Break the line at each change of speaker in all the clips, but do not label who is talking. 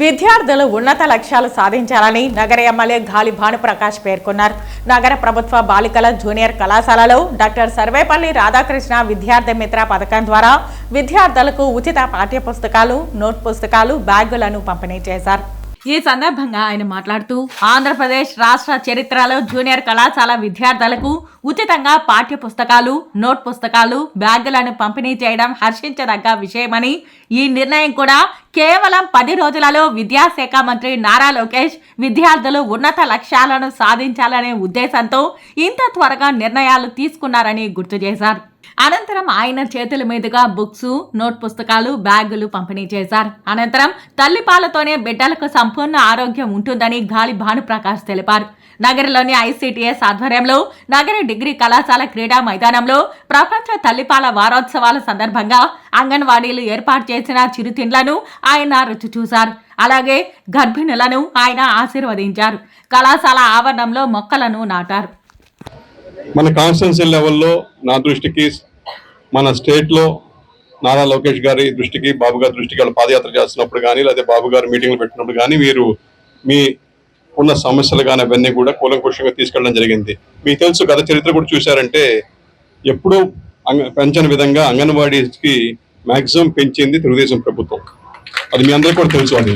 విద్యార్థులు ఉన్నత లక్ష్యాలు సాధించాలని నగర ఎమ్మెల్యే గాలి భానుప్రకాష్ పేర్కొన్నారు. నగర ప్రభుత్వ బాలికల జూనియర్ కళాశాలలో డాక్టర్ సర్వేపల్లి రాధాకృష్ణ విద్యార్థి మిత్ర పథకం ద్వారా విద్యార్థులకు ఉచిత పాఠ్య పుస్తకాలు నోట్ పుస్తకాలు బ్యాగులను పంపిణీ చేశారు. ఈ సందర్భంగా ఆయన మాట్లాడుతూ ఆంధ్రప్రదేశ్ రాష్ట్ర చరిత్రలో జూనియర్ కళాశాల విద్యార్థులకు ఉచితంగా పాఠ్య పుస్తకాలు నోట్ పుస్తకాలు బ్యాగులను పంపిణీ చేయడం హర్షించదగ్గ విషయమని ఈ నిర్ణయం కూడా కేవలం పది రోజులలో విద్యాశాఖ మంత్రి నారా లోకేష్ విద్యార్థులు ఉన్నత లక్ష్యాలను సాధించాలనే ఉద్దేశంతో ఇంత త్వరగా నిర్ణయాలు తీసుకున్నారని గుర్తు చేశారు. అనంతరం ఆయన చేతుల మీదుగా బుక్స్ నోట్ పుస్తకాలు బ్యాగులు పంపిణీ చేశారు. అనంతరం తల్లిపాలతోనే బిడ్డలకు సంపూర్ణ ఆరోగ్యం ఉంటుందని గాలి భానుప్రకాష్ తెలిపారు. నగరంలోని ఐసీటీఎస్ ఆధ్వర్యంలో నగర డిగ్రీ కళాశాల క్రీడా మైదానంలో ప్రపంచ తల్లిపాల వారోత్సవాల సందర్భంగా అంగన్వాడీలు ఏర్పాటు చేసిన చిరుతిండ్లను ఆయన రుచి చూశారు. అలాగే గర్భిణులను ఆయన ఆశీర్వదించారు. కళాశాల ఆవరణంలో మొక్కలను నాటారు.
మన కాన్స్టిట్యున్సీ లెవెల్లో నా దృష్టికి మన స్టేట్లో నారా లోకేష్ గారి దృష్టికి బాబు గారి దృష్టికి వాళ్ళు పాదయాత్ర చేస్తున్నప్పుడు కానీ లేదా బాబు గారు మీటింగ్లు పెట్టినప్పుడు కానీ మీరు మీ ఉన్న సమస్యలు కానీ అవన్నీ కూడా కూలంకుషంగా తీసుకెళ్ళడం జరిగింది. మీకు తెలుసు గత చరిత్ర కూడా చూశారంటే ఎప్పుడూ అంగ పెంచని విధంగా అంగన్వాడీకి మ్యాక్సిమం పెంచింది తెలుగుదేశం ప్రభుత్వం. అది మీ అందరికీ కూడా తెలుసు అది.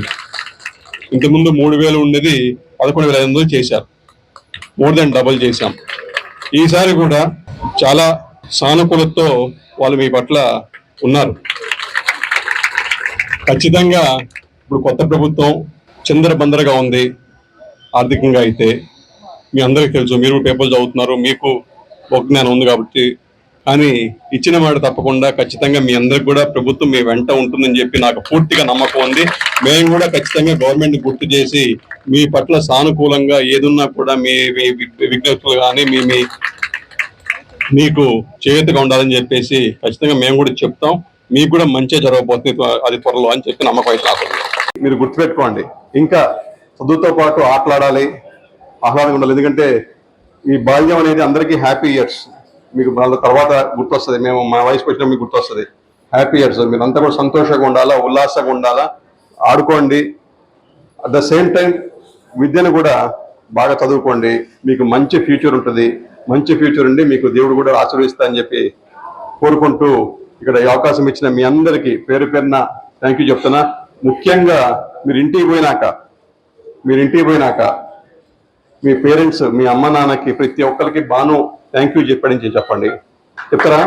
ఇంతకుముందు మూడు వేలు ఉండేది పదకొండు వేల ఐదు వందలు చేశారు. మోర్ దెన్ డబల్ చేశాం. ఈసారి కూడా చాలా సానుకూలతో వాళ్ళు మీ పట్ల ఉన్నారు. ఖచ్చితంగా ఇప్పుడు కొత్త ప్రభుత్వం చందర బందరగా ఉంది. ఆర్థికంగా అయితే మీ అందరికీ తెలుసు మీరు పేపర్లు చదువుతున్నారు మీకు ఒక జ్ఞానం ఉంది కాబట్టి అని ఇచ్చిన మాట తప్పకుండా ఖచ్చితంగా మీ అందరికి కూడా ప్రభుత్వం మీ వెంట ఉంటుందని చెప్పి నాకు పూర్తిగా నమ్మకం ఉంది. మేము కూడా ఖచ్చితంగా గవర్నమెంట్ గుర్తు చేసి మీ పట్ల సానుకూలంగా ఏదున్నా కూడా మీ మీ విజ్ఞప్తులు కానీ మీ మీ మీకు చేతిగా ఉండాలని చెప్పేసి ఖచ్చితంగా మేము కూడా చెప్తాం. మీకు కూడా మంచిగా జరగబోతుంది అది త్వరలో అని చెప్పి నమ్మకం అయితే నాకు మీరు గుర్తుపెట్టుకోండి. ఇంకా చదువుతో పాటు ఆటలాడాలి ఆహ్లాదంగా ఉండాలి. ఎందుకంటే ఈ బాల్యం అనేది అందరికీ హ్యాపీ ఇయర్స్ మీకు వాళ్ళ తర్వాత గుర్తొస్తుంది. మేము మా వయసుకు వచ్చినా మీకు గుర్తొస్తుంది. హ్యాపీ ఇయర్స్ మీరు అంతా కూడా సంతోషంగా ఉండాలా? ఉల్లాసంగా ఉండాలా? ఆడుకోండి. అట్ ద సేమ్ టైం విద్యను కూడా బాగా చదువుకోండి. మీకు మంచి ఫ్యూచర్ ఉంటుంది. మంచి ఫ్యూచర్ ఉండి మీకు దేవుడు కూడా ఆశీర్వదిస్తా అని చెప్పి కోరుకుంటూ ఇక్కడ ఈ అవకాశం ఇచ్చిన మీ అందరికీ పేరు పేరున థ్యాంక్ యూ చెప్తున్నా. ముఖ్యంగా మీరు ఇంటికి పోయినాక మీరు ఇంటికి పోయినాక మీ పేరెంట్స్ మీ అమ్మ నాన్నకి ప్రతి ఒక్కరికి బాను థ్యాంక్ యూ చెప్పండి చెప్పండి. చెప్తారా?